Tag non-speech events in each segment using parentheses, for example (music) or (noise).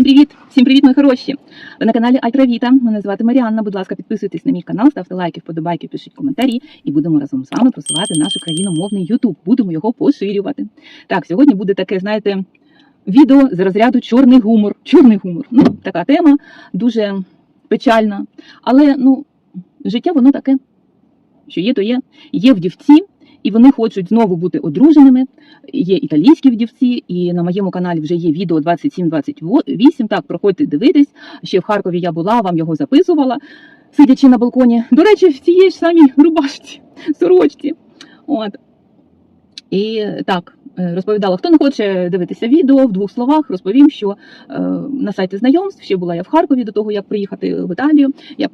Всім привіт! Всім привіт, мої хороші! Ви на каналі Альтравіта. Мене звати Маріанна. Будь ласка, підписуйтесь на мій канал, ставте лайки, вподобайки, пишіть коментарі, і будемо разом з вами просувати наш україномовний Ютуб. Будемо його поширювати. Так, сьогодні буде таке, знаєте, відео з розряду чорний гумор. Чорний гумор. Ну, така тема дуже печальна. Але ну, життя воно таке, що є, то є. Є вдівці, і вони хочуть знову бути одруженими. Є італійські вдівці, і на моєму каналі вже є відео 27-28. Так, проходьте дивитись. Ще в Харкові я була, вам його записувала, сидячи на балконі. До речі, в цій ж самій рубашці, (laughs) сорочці. От. І так, розповідала, хто не хоче дивитися відео в двох словах, розповім, що е, на сайті знайомств ще була я в Харкові до того, як приїхати в Італію. Я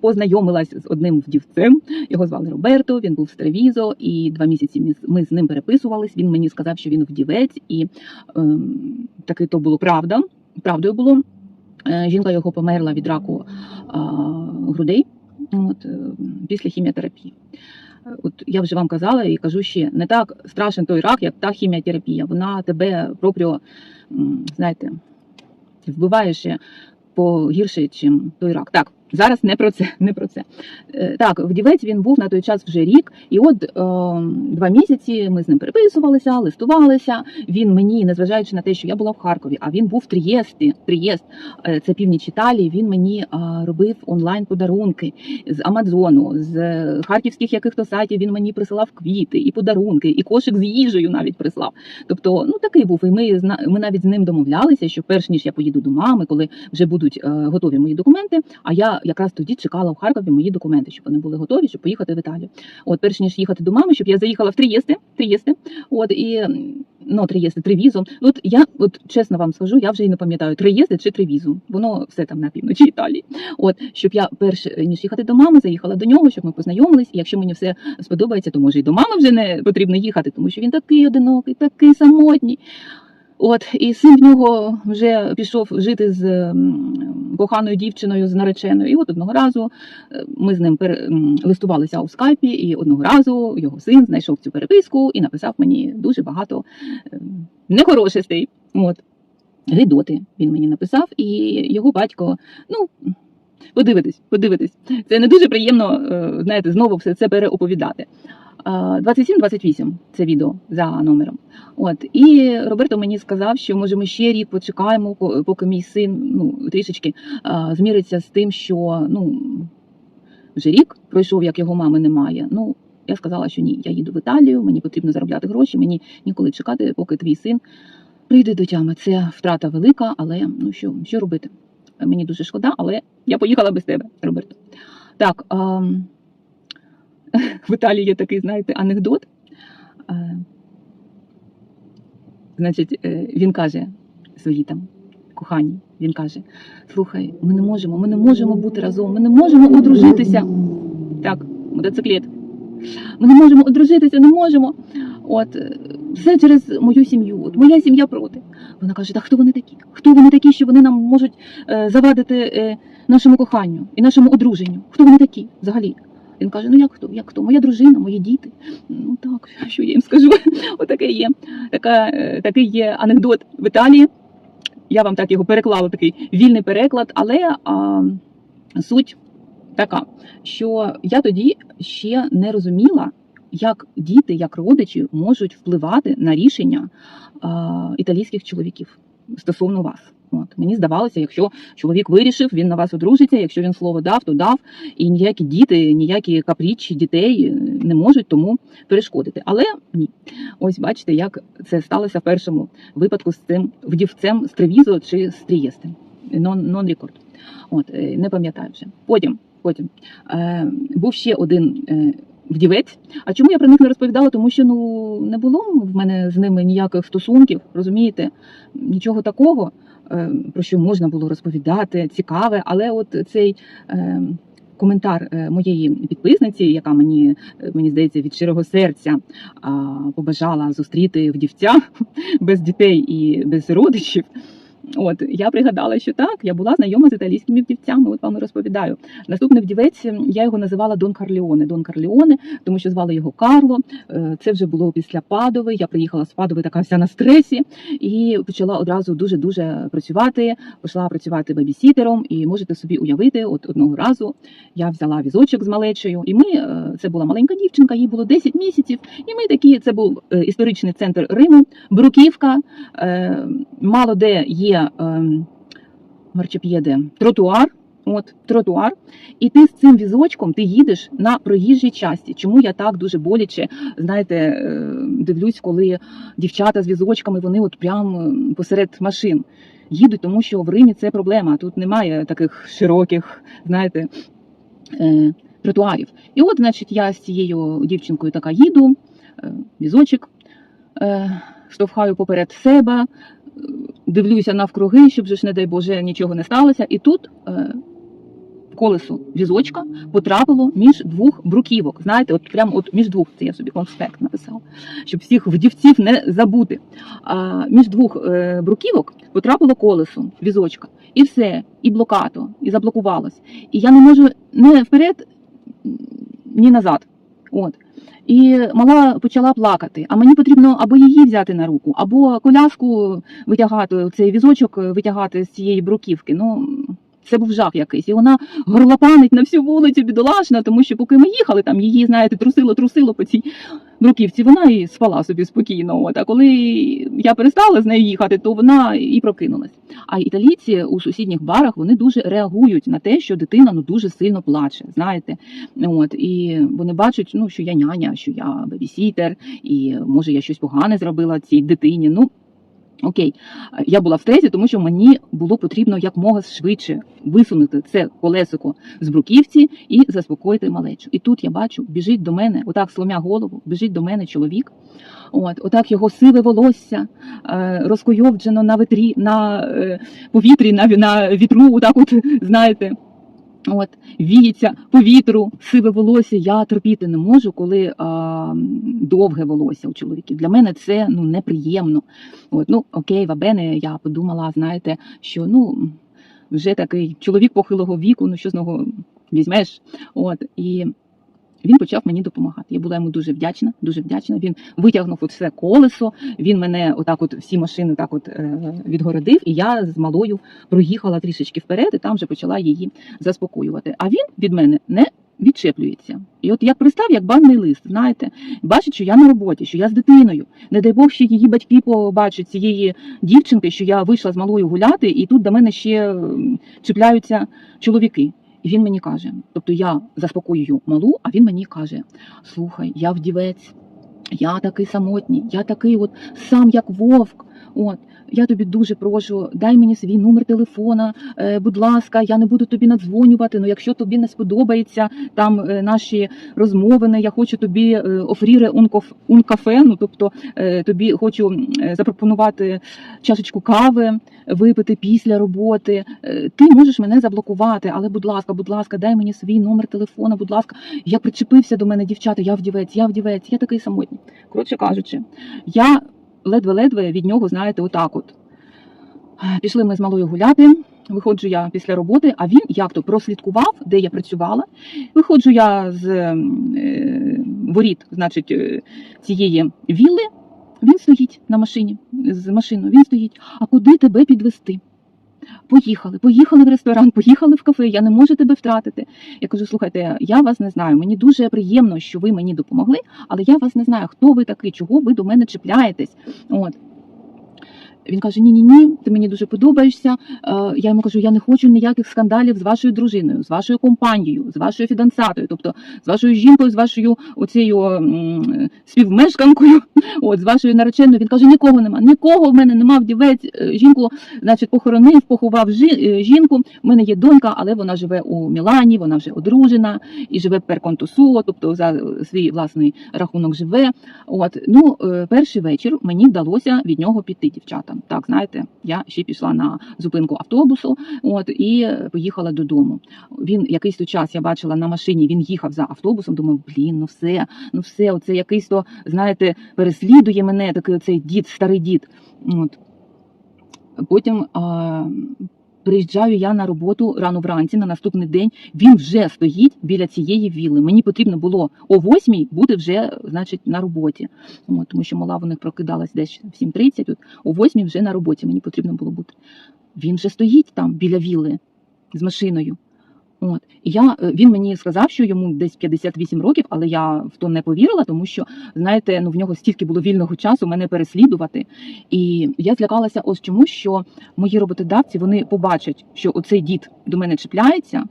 познайомилась з одним вдівцем. Його звали Роберто. Він був з Тревізо, і два місяці ми, з- ним переписувались. Він мені сказав, що він вдівець, і ем, таки то було правда. Правдою було. Е, Жінка його померла від раку а, грудей от, е, після хіміотерапії. От я вже вам казала і кажу ще не так страшен той рак, як та хіміотерапія. Вона тебе пропріо, знаєте, вбиває ще погірше, ніж той рак. Так, зараз не про це. Не про це. Е, Так, вдівець він був на той час вже рік, і от е, два місяці ми з ним переписувалися, листувалися. Він мені, незважаючи на те, що я була в Харкові, а він був в Трієсті. Трієст, е, це північ Італії. Він мені е, робив онлайн подарунки з Амазону, з харківських яких-то сайтів. Він мені присилав квіти і подарунки, і кошик з їжею навіть прислав. Тобто, ну такий був. І ми ми навіть з ним домовлялися, що перш ніж я поїду до мами, коли вже будуть готові мої документи. А я якраз тоді чекала в Харкові мої документи, щоб вони були готові, щоб поїхати в Італію. От, перш ніж їхати до мами, щоб я заїхала в Трієсти, Трієсти, от і ну, Трієсти, Тревізо. От я, от чесно вам скажу, я вже і не пам'ятаю, Трієсти чи Тревізу. Воно все там на півночі Італії. От щоб я перш ніж їхати до мами, заїхала до нього, щоб ми познайомились. І якщо мені все сподобається, то може і до мами вже не потрібно їхати, тому що він такий одинокий, такий самотній. От і син в нього вже пішов жити з коханою дівчиною, з нареченою. І от одного разу е, ми з ним м, листувалися у скайпі, і одного разу його син знайшов цю переписку і написав мені дуже багато е, нехорошостей. От гидоти він мені написав, і його батько, ну. Подивитись, подивитись. Це не дуже приємно, е, знаєте, знову все це переоповідати. Е, 27-28 це відео за номером. От і Роберто мені сказав, що може ми ще рік почекаємо, поки мій син ну трішечки е, зміриться з тим, що ну вже рік пройшов, як його мами немає. Ну я сказала, що ні, я їду в Італію, мені потрібно заробляти гроші, мені ніколи чекати, поки твій син прийде до тями. Це втрата велика, але ну що, що робити? Мені дуже шкода, але я поїхала без тебе, Роберто. Так, а, (laughs) в Італії є такий, знаєте, анекдот. Е, Значить, е, він каже своїй там коханій, він каже: слухай, ми не можемо, ми не можемо бути разом, ми не можемо одружитися. Так, мотоциклет. Ми не можемо одружитися, не можемо. От е, все через мою сім'ю. От моя сім'я проти. Вона каже: так хто вони такі? Хто вони такі, що вони нам можуть завадити нашому коханню і нашому одруженню? Хто вони такі взагалі? Він каже: Ну як хто? Як хто? Моя дружина, мої діти. Ну так, (laughs) що я їм скажу? (laughs) Отаке є. Така, е, такий є анекдот в Італії. Я вам так його переклала, такий вільний переклад, але а, суть така, що я тоді ще не розуміла, як діти, як родичі можуть впливати на рішення а, італійських чоловіків стосовно вас. От мені здавалося, якщо чоловік вирішив, він на вас одружиться. Якщо він слово дав, то дав, і ніякі діти, ніякі капрічі дітей е, не можуть тому перешкодити. Але ні, ось бачите, як це сталося в першому випадку з цим вдівцем з Тревізо чи з Трієсти. Нон, нон-рекорд. От е, не пам'ятаю вже. Потім, потім е, був ще один. Е, Вдівець, а чому я про них не розповідала? Тому що ну не було в мене з ними ніяких стосунків, розумієте? Нічого такого, е, про що можна було розповідати, цікаве, але от цей е, коментар е, моєї підписниці, яка мені, мені здається, від щирого серця побажала зустріти вдівця (laughs) без дітей і без родичів. От я пригадала, що так, я була знайома з італійськими вдівцями. От вам і розповідаю. Наступний вдівець я його називала Дон Карліоне. Дон Карліоне, тому що звали його Карло. Е, Це вже було після Падови. Я приїхала з Падови така вся на стресі і почала одразу дуже дуже працювати. Пішла працювати бабісітером, і можете собі уявити, от одного разу я взяла візочок з малечею, і ми е, це була маленька дівчинка, їй було 10 місяців. І ми такі, це був е, історичний центр Риму, Бруківка. Мало де є е, марчеп'єде, тротуар. От тротуар, і ти з цим візочком ти їдеш на проїжджій часті. Чому я так дуже боляче знаєте, е, дивлюсь, коли дівчата з візочками вони от прямо посеред машин їдуть, тому що в Римі це проблема. Тут немає таких широких, знаєте, е, тротуарів. І от, значить, я з цією дівчинкою така їду, е, візочок штовхаю поперед себе, дивлюся навкруги, щоб ж, не дай Боже, нічого не сталося. І тут е, колесо візочка потрапило між двох бруківок. Знаєте, от прямо от між двох, це я собі конспект написав, щоб всіх вдівців не забути. А між двох е, бруківок потрапило колесо візочка. І все, і блокато, і заблокувалось. І я не можу не вперед, ні назад. От. І мала почала плакати, а мені потрібно або її взяти на руку, або коляску витягати, цей візочок витягати з цієї бруківки. Ну, це був жах якийсь. І вона горлопанить на всю вулицю бідолашна, тому що поки ми їхали, там її, знаєте, трусило, трусило по цій бруківці, вона і спала собі спокійно. От. А коли я перестала з нею їхати, то вона і прокинулась. А італійці у сусідніх барах вони дуже реагують на те, що дитина ну дуже сильно плаче. Знаєте, от і вони бачать, ну що я няня, що я бебісітер, і може я щось погане зробила цій дитині. Ну окей, я була в стресі, тому що мені було потрібно якмога швидше висунути це колесико з бруківці і заспокоїти малечу. І тут я бачу, біжить до мене, отак сломя голову, біжить до мене чоловік. От, отак його сиве волосся е, розкойовджено на вітрі, на е, повітрі, на, на вітру, отак от, знаєте. От, віється по вітру, сиве волосся. Я терпіти не можу, коли а, довге волосся у чоловіків. Для мене це ну неприємно. От, ну окей, вабене, я подумала, знаєте, що ну вже такий чоловік похилого віку, ну що з нього візьмеш. От і він почав мені допомагати. Я була йому дуже вдячна, дуже вдячна. Він витягнув все колесо. Він мене отак, от всі машини так от е, відгородив, і я з малою проїхала трішечки вперед, і там вже почала її заспокоювати. А він від мене не відчеплюється. І от як пристав, як банний лист, знаєте, бачить, що я на роботі, що я з дитиною. Не дай Бог, що її батьки побачать цієї дівчинки, що я вийшла з малою гуляти, і тут до мене ще чіпляються чоловіки. І він мені каже: тобто я заспокоюю малу, а він мені каже: слухай, я вдівець, я такий самотній, я такий от сам як вовк. От. Я тобі дуже прошу, дай мені свій номер телефона, е, будь ласка, я не буду тобі надзвонювати. Ну, якщо тобі не сподобається там е, наші розмовини, я хочу тобі е, офріре un коф- un кафе, ну тобто тобі хочу запропонувати чашечку кави випити після роботи. Ти можеш мене заблокувати, але будь ласка, будь ласка, дай мені свій номер телефона, будь ласка. Я причепився до мене, дівчата, я вдівець, я вдівець, я такий самотній. Коротше кажучи, я ледве-ледве від нього, знаєте, отак от. Пішли ми з малою гуляти. Виходжу я після роботи, а він як то прослідкував, де я працювала. Виходжу я з е, воріт, значить, е, цієї вілли. Він стоїть на машині з машиною. Він стоїть. А куди тебе підвести? Поїхали, поїхали в ресторан, поїхали в кафе. Я не можу тебе втратити. Я кажу: слухайте, я вас не знаю. Мені дуже приємно, що ви мені допомогли, але я вас не знаю, хто ви такий, чого ви до мене чіпляєтесь. От. Він каже: Ні, ні, ні, ти мені дуже подобаєшся. Е, Я йому кажу, я не хочу ніяких скандалів з вашою дружиною, з вашою компанією, з вашою фінансатою, тобто з вашою жінкою, з вашою оцією співмешканкою, (laughs) от з вашою нареченою. Він каже: нікого нема, нікого в мене нема вдівець. Е, Жінку, значить, похоронив, поховав е, жінку. У мене є донька, але вона живе у Мілані, вона вже одружена і живе пер контусуо, тобто за свій власний рахунок живе. От ну перший вечір мені вдалося від нього піти, дівчата. Так, знаєте, я ще пішла на зупинку автобусу, от і поїхала додому. Він якийсь час я бачила на машині. Він їхав за автобусом. Думаю, блін, ну все, ну все, оце якийсь то, знаєте, переслідує мене такий оцей дід, старий дід. От. Потім а, приїжджаю я на роботу рано вранці на наступний день. Він вже стоїть біля цієї вілли. Мені потрібно було о 8 бути вже значить, на роботі. От, тому що мала в них прокидалась десь в 7.30, от, о 8 вже на роботі мені потрібно було бути. Він вже стоїть там біля вілли з машиною. От і я е, він мені сказав, що йому десь 58 років, але я в то не повірила, тому що знаєте, ну в нього стільки було вільного часу мене переслідувати. І я злякалася ось чому, що мої роботодавці вони побачать, що оцей дід до мене чіпляється.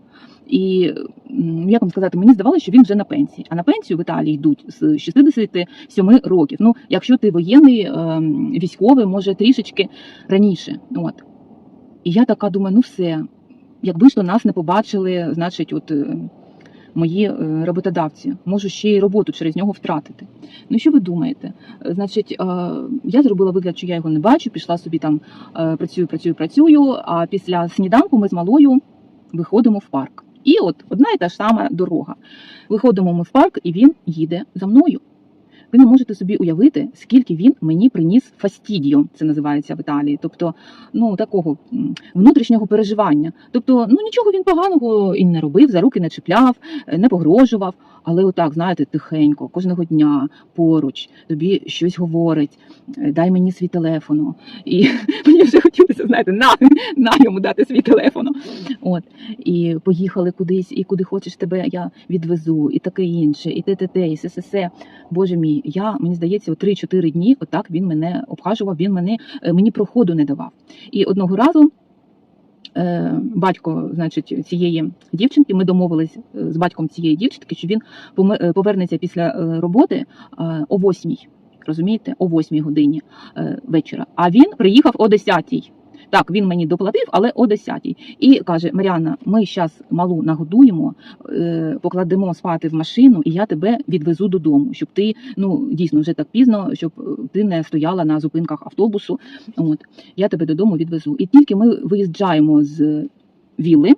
І м, як вам сказати, мені здавалося, що він вже на пенсії. А на пенсію в Італії йдуть з 67 років. Ну, якщо ти воєнний ем, військовий, може трішечки раніше. От. І я така думаю, ну все, якби ж нас не побачили, значить, от е, мої е, роботодавці, можу ще й роботу через нього втратити. Ну що ви думаєте? Е, Значить, я зробила вигляд, що я його не бачу, пішла собі там працюю, працюю, працюю. А після сніданку ми з малою виходимо в парк. І от одна і та ж сама дорога. Виходимо ми в парк, і він їде за мною. Ви не можете собі уявити, скільки він мені приніс фастідію, це називається в Італії, тобто ну такого внутрішнього переживання. Тобто, ну нічого він поганого і не робив, за руки не чіпляв, е, не погрожував. Але отак, знаєте, тихенько, кожного дня поруч тобі щось говорить, е, дай мені свій телефон. І (laughs) мені вже хотілося, знаєте, на, на йому дати свій телефон. От і поїхали кудись, і куди хочеш тебе я відвезу, і таке інше, і те, те, і се, се, се. Боже мій, я мені здається, о 3-4 дні отак він мене обхажував, він мене е, мені проходу не давав. І одного разу. Е, Батько, значить, цієї дівчинки, ми домовились е, з батьком цієї дівчинки, що він е, повернеться після роботи о 8 розумієте, о 8 годині вечора. А він приїхав о 10 Так, він мені доплатив, але о 10 І каже: Маріанна, ми зараз малу нагодуємо, е, покладемо спати в машину, і я тебе відвезу додому, щоб ти ну дійсно вже так пізно, щоб е, ти не стояла на зупинках автобусу. От я тебе додому відвезу. І тільки ми виїжджаємо з вілли,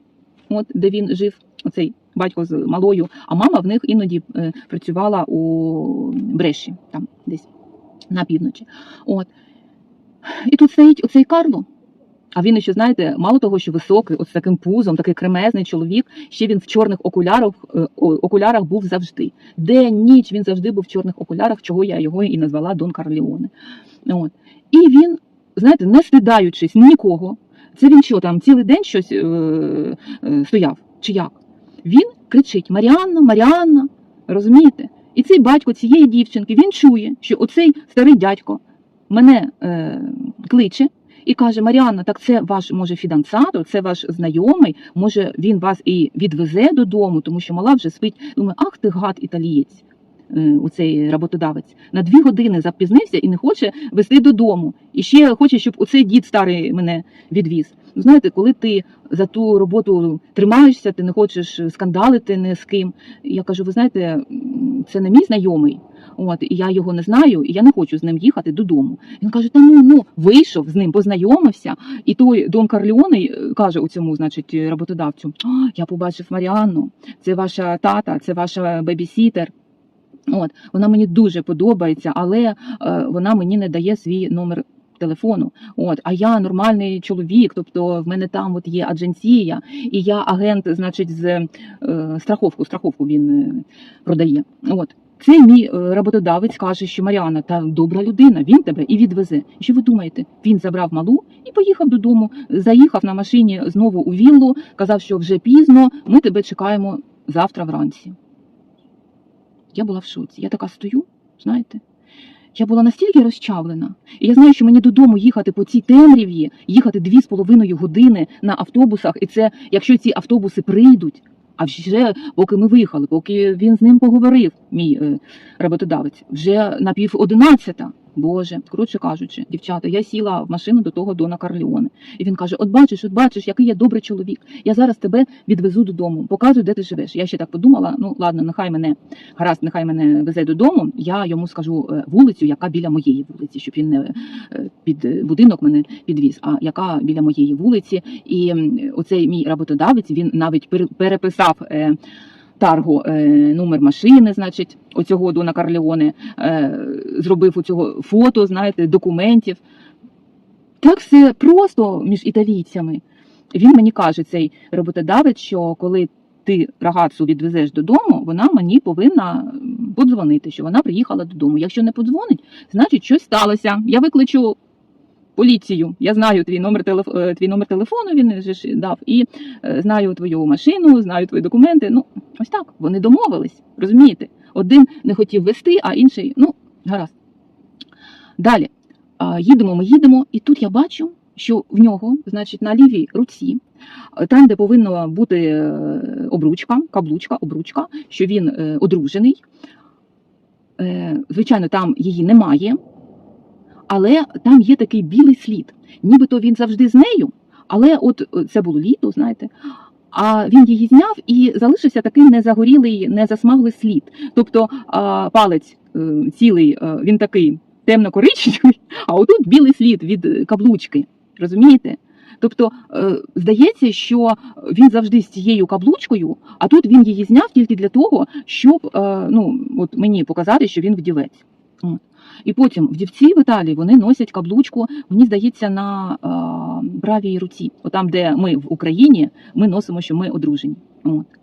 от де він жив, оцей батько з малою, а мама в них іноді е, працювала у Бреші, там десь на півночі. От. І тут стоїть оцей Карло. А він ще, знаєте, мало того, що високий, от з таким пузом, такий кремезний чоловік, ще він в чорних окулярах, е, окулярах був завжди. День, ніч він завжди був в чорних окулярах, чого я його і назвала Дон Карліоне. От. І він, знаєте, не стидаючись нікого, це він що там цілий день щось е, е, стояв, чи як? Він кричить: Маріанна, Маріанна, розумієте? І цей батько цієї дівчинки він чує, що оцей старий дядько мене е, кличе і каже: Маріанна, так це ваш може фідансато, це ваш знайомий, може він вас і відвезе додому, тому що мала вже спить. Думаю, ах ти гад італієць. е, У цей роботодавець на дві години запізнився і не хоче вести додому. І ще хоче, щоб оцей дід старий мене відвіз. Знаєте, коли ти за ту роботу тримаєшся, ти не хочеш скандалити ні з ким. Я кажу, ви знаєте, це не мій знайомий. От і я його не знаю, і я не хочу з ним їхати додому. Він каже: Та ну ну вийшов з ним, познайомився. І той Дон Карліоне каже у цьому, значить, роботодавцю: я побачив Маріанну, це ваша тата, це ваша бебісітер. От вона мені дуже подобається, але е, вона мені не дає свій номер. Телефону, от а я нормальний чоловік, тобто в мене там от є адженція, і я агент, значить, з е, страховку. Страховку він е, продає. От цей мій е, роботодавець каже, що Маріана та добра людина, він тебе і відвезе. І що ви думаєте? Він забрав малу і поїхав додому. Заїхав на машині знову у віллу, казав, що вже пізно. Ми тебе чекаємо завтра вранці. Я була в шоці. Я така стою, знаєте. Я була настільки розчавлена, і я знаю, що мені додому їхати по цій темряві, їхати дві з половиною години на автобусах, і це якщо ці автобуси прийдуть. А вже поки ми виїхали, поки він з ним поговорив, мій е, роботодавець, вже на пів одинадцята. Боже, коротше кажучи, дівчата, я сіла в машину до того Дона Карліоне. І він каже: От бачиш, от бачиш, який я добрий чоловік. Я зараз тебе відвезу додому, показую, де ти живеш. Я ще так подумала: ну ладно, нехай мене гаразд, нехай мене везе додому. Я йому скажу е, вулицю, яка біля моєї вулиці, щоб він не е, під е, будинок мене підвіз, а яка біля моєї вулиці. І оцей мій роботодавець він навіть пере- переписав. Таргу е, номер машини, значить, оцього Дона Карлеоне, е, зробив у цього фото, знаєте, документів. так все просто між італійцями. Він мені каже, цей роботодавець, що коли ти рагацу відвезеш додому, вона мені повинна подзвонити, що вона приїхала додому. Якщо не подзвонить, значить щось сталося. Я викличу поліцію. Я знаю твій номер телеф... е, твій номер телефону. Він же ж дав, і е, знаю твою машину, знаю твої документи. Ну ось так. Вони домовились. Розумієте? Один не хотів вести, а інший, ну гаразд. Далі їдемо, ми їдемо, і тут я бачу, що в нього, значить, на лівій руці, е, там, де повинна бути обручка, каблучка, обручка, що він одружений. Звичайно, там її немає, але там є такий білий слід. Нібито він завжди з нею, але от е, це було літо, знаєте. А він її зняв і залишився такий незагорілий, незасмаглий слід. Тобто палець е, цілий, е, він такий темно-коричневий, а отут білий слід від каблучки. Розумієте? Тобто здається, що він завжди з цією каблучкою, а тут він її зняв тільки для того, щоб ну, от мені показати, що він вдівець. І потім вдівці в Італії вони носять каблучку, мені здається, на е, правій руці. отам, де ми в Україні, ми носимо, що ми одружені. От.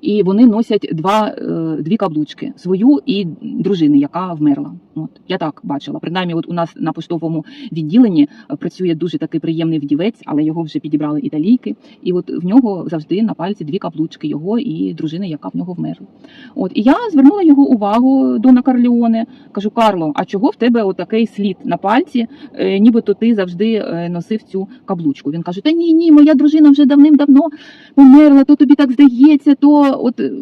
І вони носять два, е, дві каблучки свою і дружини, яка вмерла. От я так бачила. Принаймні, от у нас на поштовому відділенні е, працює дуже такий приємний вдівець, але його вже підібрали італійки. І от в нього завжди на пальці дві каблучки його і дружини, яка в нього вмерла. От і я звернула його увагу Дона Карліоне. Кажу, Карло, а чого в тебе отакий слід на пальці? Е, нібито ти завжди носив цю каблучку. Він каже: Та ні, ні, моя дружина вже давним-давно померла, то тобі так здається, то от. е,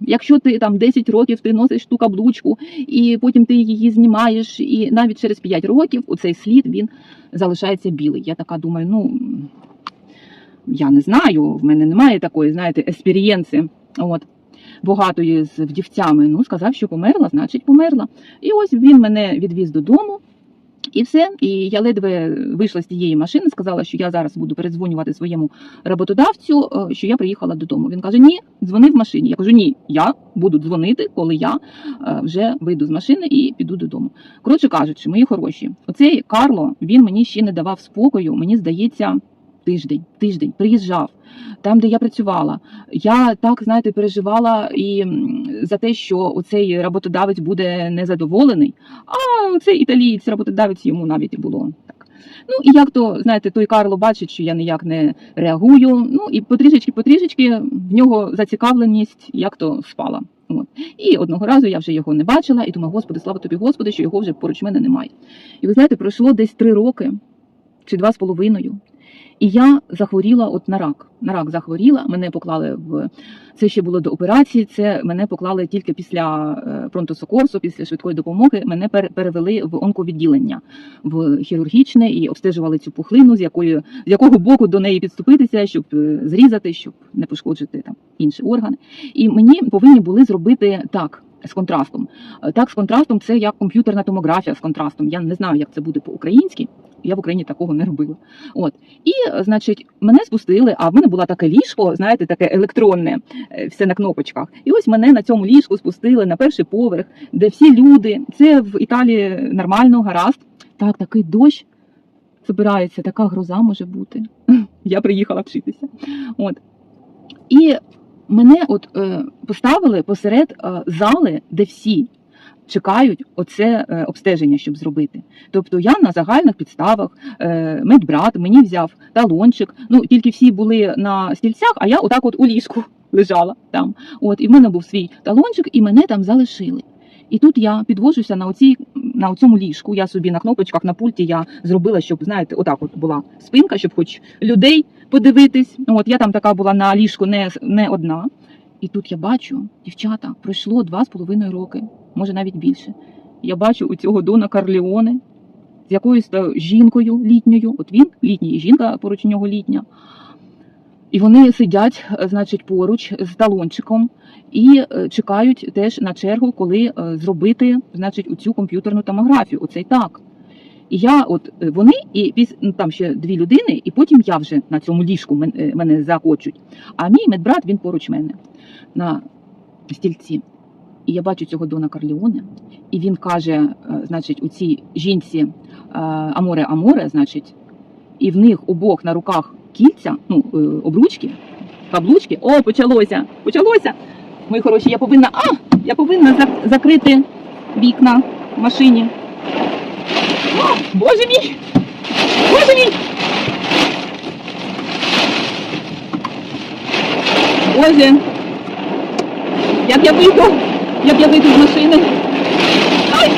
Якщо ти там 10 років ти носиш ту каблучку, і потім ти її знімаєш, і навіть через 5 років оцей слід він залишається білий. Я така думаю, ну я не знаю, в мене немає такої, знаєте, еспірієнси. От. Багатої з вдівцями. Ну, сказав, що померла, значить померла. І ось він мене відвіз додому. І все. І я ледве вийшла з тієї машини, сказала, що я зараз буду передзвонювати своєму роботодавцю, е, що я приїхала додому. Він каже: Ні, дзвони в машині. Я кажу, ні, я буду дзвонити, коли я е, вже вийду з машини і піду додому. Коротше кажучи, мої хороші, оцей Карло він мені ще не давав спокою. Мені здається, тиждень, тиждень приїжджав там, де я працювала. Я так знаєте, переживала і за те, що оцей роботодавець буде незадоволений. А цей італієць, роботодавець йому навіть було так. Ну і як то знаєте, той Карло бачить, що я ніяк не реагую. Ну і потрішечки, потрішечки в нього зацікавленість, як то спала. От. І одного разу я вже його не бачила, і думаю, Господи, слава тобі, Господи, що його вже поруч мене немає. І ви знаєте, пройшло десь три роки чи два з половиною. І я захворіла от на рак. На рак захворіла. Мене поклали в це ще було до операції. Це мене поклали тільки після е, пронтосокорсу, після швидкої допомоги. Мене пер- перевели в онковідділення в хірургічне і обстежували цю пухлину, з якої з якого боку до неї підступитися, щоб е, зрізати, щоб не пошкоджити там інші органи. І мені повинні були зробити так. З контрастом. Е, Так, з контрастом це як комп'ютерна томографія з контрастом. Я не знаю, як це буде по-українськи. Я в Україні такого не робила. От і, значить, мене спустили, а в мене було таке ліжко, знаєте, таке електронне, е, все на кнопочках. І ось мене на цьому ліжку спустили на перший поверх, де всі люди. Це в Італії нормально, гаразд. Так, такий дощ збирається, така гроза може бути. (laughs) Я приїхала вчитися. От. І мене от е, поставили посеред е, зали, де всі чекають оце е, обстеження, щоб зробити. Тобто я на загальних підставах, е, медбрат мені взяв талончик. Ну тільки всі були на стільцях, а я отак от у ліжку (laughs) лежала там. От і в мене був свій талончик, і мене там залишили. І тут я підвожуся на оцій на цьому ліжку. Я собі на кнопочках на пульті я зробила, щоб знаєте, отак от була спинка, щоб хоч людей подивитись. От я там така була на ліжку не, не одна. І тут я бачу, дівчата, пройшло два з половиною роки, може навіть більше. Я бачу у цього Дона Карліоне з якоюсь жінкою літньою. От він літній, і жінка поруч нього літня. І вони сидять, е, значить, поруч з талончиком і е, чекають теж на чергу, коли е, зробити, значить, оцю комп'ютерну томографію. Оцей так. І я, от е, вони, і піс, ну, там ще дві людини, і потім я вже на цьому ліжку мен- е, мене закочуть. А мій медбрат він поруч мене на стільці. І я бачу цього Дона Карліоне, і він каже, е, значить, у цій жінці, Аморе Аморе, значить, і в них обох на руках кільця, ну, е, обручки, каблучки. О, почалося! Почалося! Мої хороші, я повинна. А! Я повинна зак- закрити вікна в машині. О, Боже мій! Боже мій! Боже! Як я вийду! Як я вийду з машини! Ай!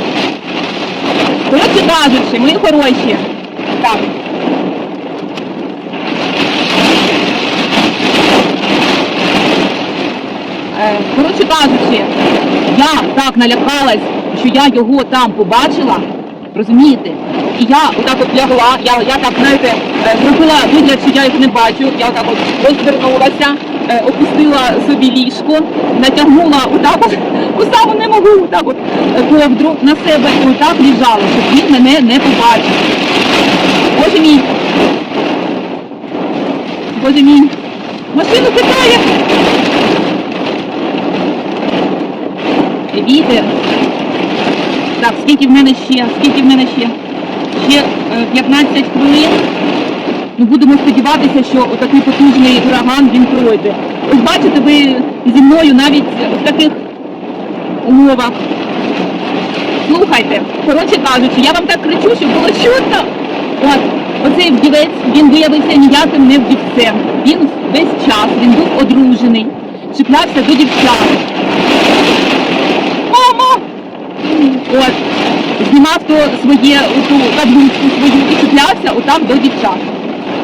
Коротше кажучи, мої хороші. Так. Е, Коротше кажучи, я так налякалась, що я його там побачила, розумієте? І я отак от лягла, я, я так, знаєте, е, зробила вигляд, що я їх не бачу, я отак от розвернулася, опустила собі ліжко, натягнула отак от, поставу не можу, отак от е, ковдру на себе і отак лежала, щоб він мене не побачив. Боже мій! Боже мій! Машину питає! Вітер. Так, скільки в мене ще? Скільки в мене ще? Ще е, 15 хвилин. Ну, будемо сподіватися, що отакий потужний ураган він пройде. Ось бачите, ви зі мною навіть в таких умовах. Слухайте, коротше кажучи, я вам так кричу, що було чутно. От, оцей вдівець, він виявився ніяким не вдівцем. Він весь час, він був одружений, чіплявся до дівчат. Мамо! От, знімав то своє ту каблучку свою і чіплявся отам до дівчат.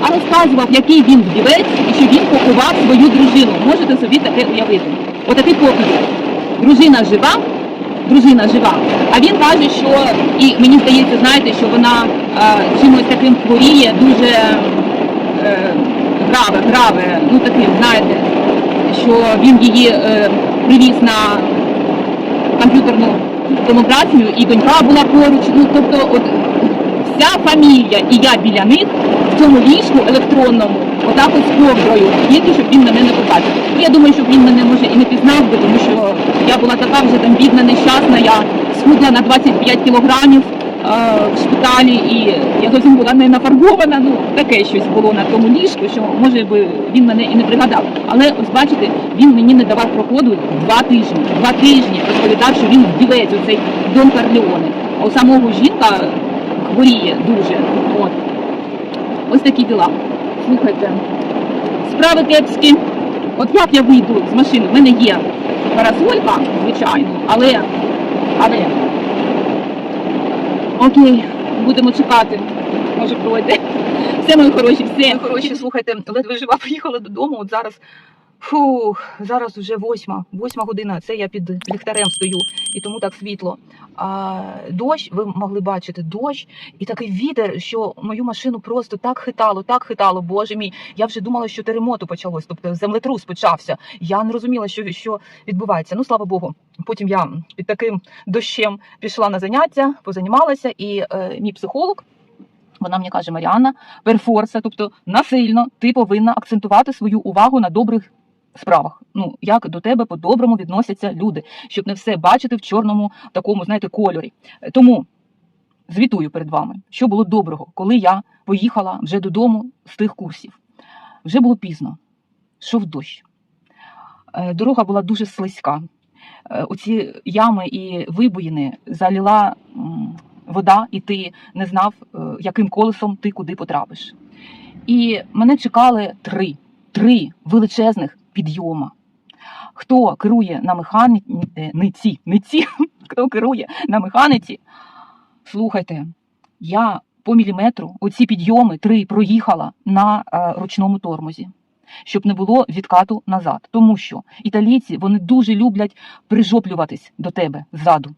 А розказував, який він вдівець і що він поховав свою дружину. Можете собі таке уявити. Отакий показ. Дружина жива, дружина жива. А він каже, що і мені здається, знаєте, що вона е, чимось таким хворіє, дуже е, граве, граве, ну таким, знаєте, що він її е, привіз на комп'ютерну томографію, і донька була поруч. Ну тобто, от вся фамілія і я біля них в цьому ліжку електронному, отак от з ковдрою, тільки щоб він мене не побачив. Я думаю, щоб він мене може і не пізнав би, тому що я була така вже там бідна, нещасна, я схудла на 25 кілограмів е, в шпиталі, і я зовсім була не нафарбована. Ну таке щось було на тому ліжку, що може би він мене і не пригадав. Але ось бачите, він мені не давав проходу два тижні. Два тижні розповідав, що він вдівець оцей Дон Карлеоне. А у самого жінка хворіє дуже. От. Ось такі діла. Слухайте, справи кепські. От як я вийду з машини? В мене є парасолька, звичайно, але, але окей, будемо чекати. Може пройде. Все, мої хороші, все. Хороші, слухайте, ледве жива (laughs) приїхала додому. От зараз. Фух, зараз вже восьма, восьма година. Це я під ліхтарем стою, і тому так світло. А, дощ, ви могли бачити, дощ і такий вітер, що мою машину просто так хитало, так хитало. Боже мій. Я вже думала, що теремоту почалось, тобто землетрус почався. Я не розуміла, що, що відбувається. Ну слава Богу. Потім я під таким дощем пішла на заняття, позанімалася, і е, мій психолог. Вона мені каже, Маріанна, перфорса, тобто насильно ти повинна акцентувати свою увагу на добрих справах. Ну як до тебе по-доброму відносяться люди, щоб не все бачити в чорному такому, знаєте, кольорі. Тому звітую перед вами, що було доброго, коли я поїхала вже додому з тих курсів. Вже було пізно, йшов дощ. Е, Дорога була дуже слизька. Е, Оці ями і вибоїни заліла вода, і ти не знав, е, яким колесом ти куди потрапиш. І мене чекали три, три величезних підйома. Хто керує на механіці, ниці, (laughs) хто керує на механіці, слухайте, я по міліметру оці підйоми три проїхала на е, ручному тормозі, щоб не було відкату назад. Тому що італійці вони дуже люблять прижоплюватись до тебе ззаду.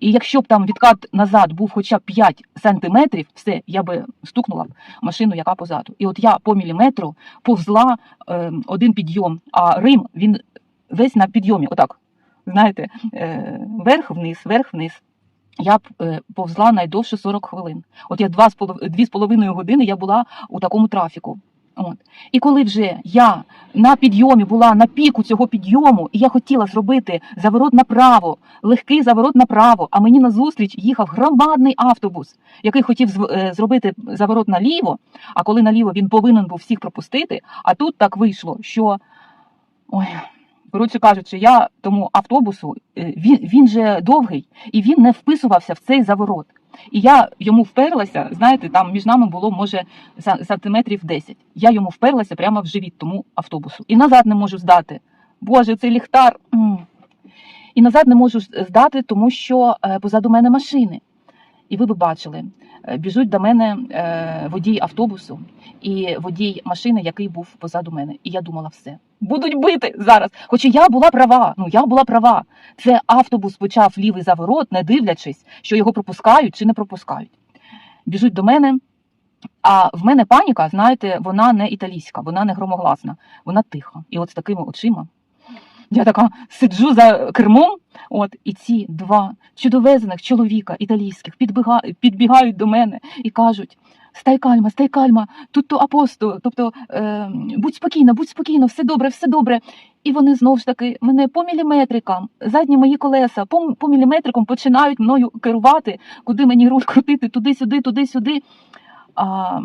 І якщо б там відкат назад був хоча б 5 сантиметрів, все, я би стукнула б машину, яка позаду. І от я по міліметру повзла е, один підйом, а Рим він весь на підйомі, отак. Знаєте, е, вверх-вниз, вверх-вниз. Я е, повзла найдовше 40 хвилин. От я два з полов... дві з половиною години я була у такому трафіку. От. І коли вже я на підйомі була на піку цього підйому, і я хотіла зробити заворот направо, легкий заворот направо, а мені назустріч їхав громадний автобус, який хотів е, зробити заворот наліво, а коли наліво він повинен був всіх пропустити, а тут так вийшло, що. Ой, коротше кажучи, я тому автобусу, е, він, він же довгий, і він не вписувався в цей заворот. І я йому вперлася, знаєте, там між нами було, може, сантиметрів 10. Я йому вперлася прямо в живіт тому автобусу. І назад не можу здати. Боже, цей ліхтар. І назад не можу здати, тому що е, позаду мене машини. І ви б бачили, біжуть до мене е, водій автобусу і водій машини, який був позаду мене. І я думала, все. Будуть бити зараз. Хоча я була права. Ну я була права. Це автобус почав лівий заворот, не дивлячись, що його пропускають чи не пропускають. Біжуть до мене. А в мене паніка, знаєте, вона не італійська, вона не громогласна, вона тиха. І от з такими очима. Я така сиджу за кермом, от, і ці два чудовезних чоловіка італійських підбіга, підбігають до мене і кажуть: стай кальма, стай кальма, тут то апосто, тобто е, будь спокійна, будь спокійна, все добре, все добре. І вони знову ж таки мене по міліметрикам, задні мої колеса, по, по міліметрикам починають мною керувати, куди мені руль крутити, туди-сюди, туди-сюди. А,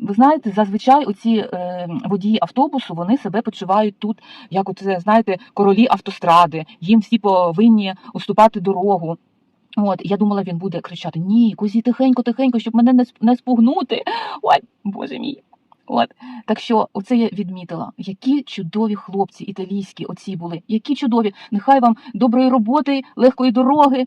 ви знаєте, зазвичай оці е, водії автобусу вони себе почувають тут, як от, це, знаєте, королі автостради. Їм всі повинні уступати дорогу. От я думала, він буде кричати: Ні, кузі, тихенько, тихенько, щоб мене не, не спугнути. (laughs) Ой, боже мій. От так що, оце я відмітила. Які чудові хлопці італійські оці були, які чудові. Нехай вам доброї роботи, легкої дороги.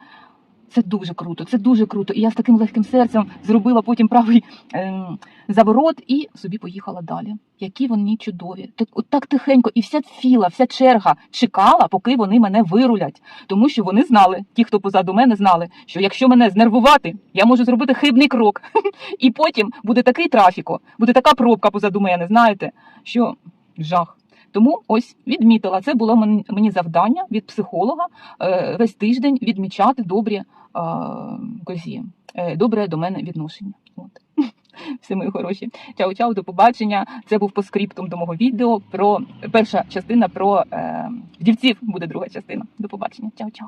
Це дуже круто, це дуже круто. І я з таким легким серцем зробила потім правий ем, заворот і собі поїхала далі. Які вони чудові. Так, от так тихенько, і вся філа, вся черга чекала, поки вони мене вирулять. Тому що вони знали, ті, хто позаду мене знали, що якщо мене знервувати, я можу зробити хибний крок. (laughs) І потім буде такий трафіко, буде така пробка позаду мене, знаєте, що жах. Тому ось відмітила, це було мені- завдання від психолога е, весь тиждень відмічати добрі е, козі, е, добре до мене відношення. От. (laughs) Всі мої хороші. Чао-чао, до побачення. Це був по скриптум до мого відео про перша частина про е, вдівців буде друга частина. До побачення. Чао-чао.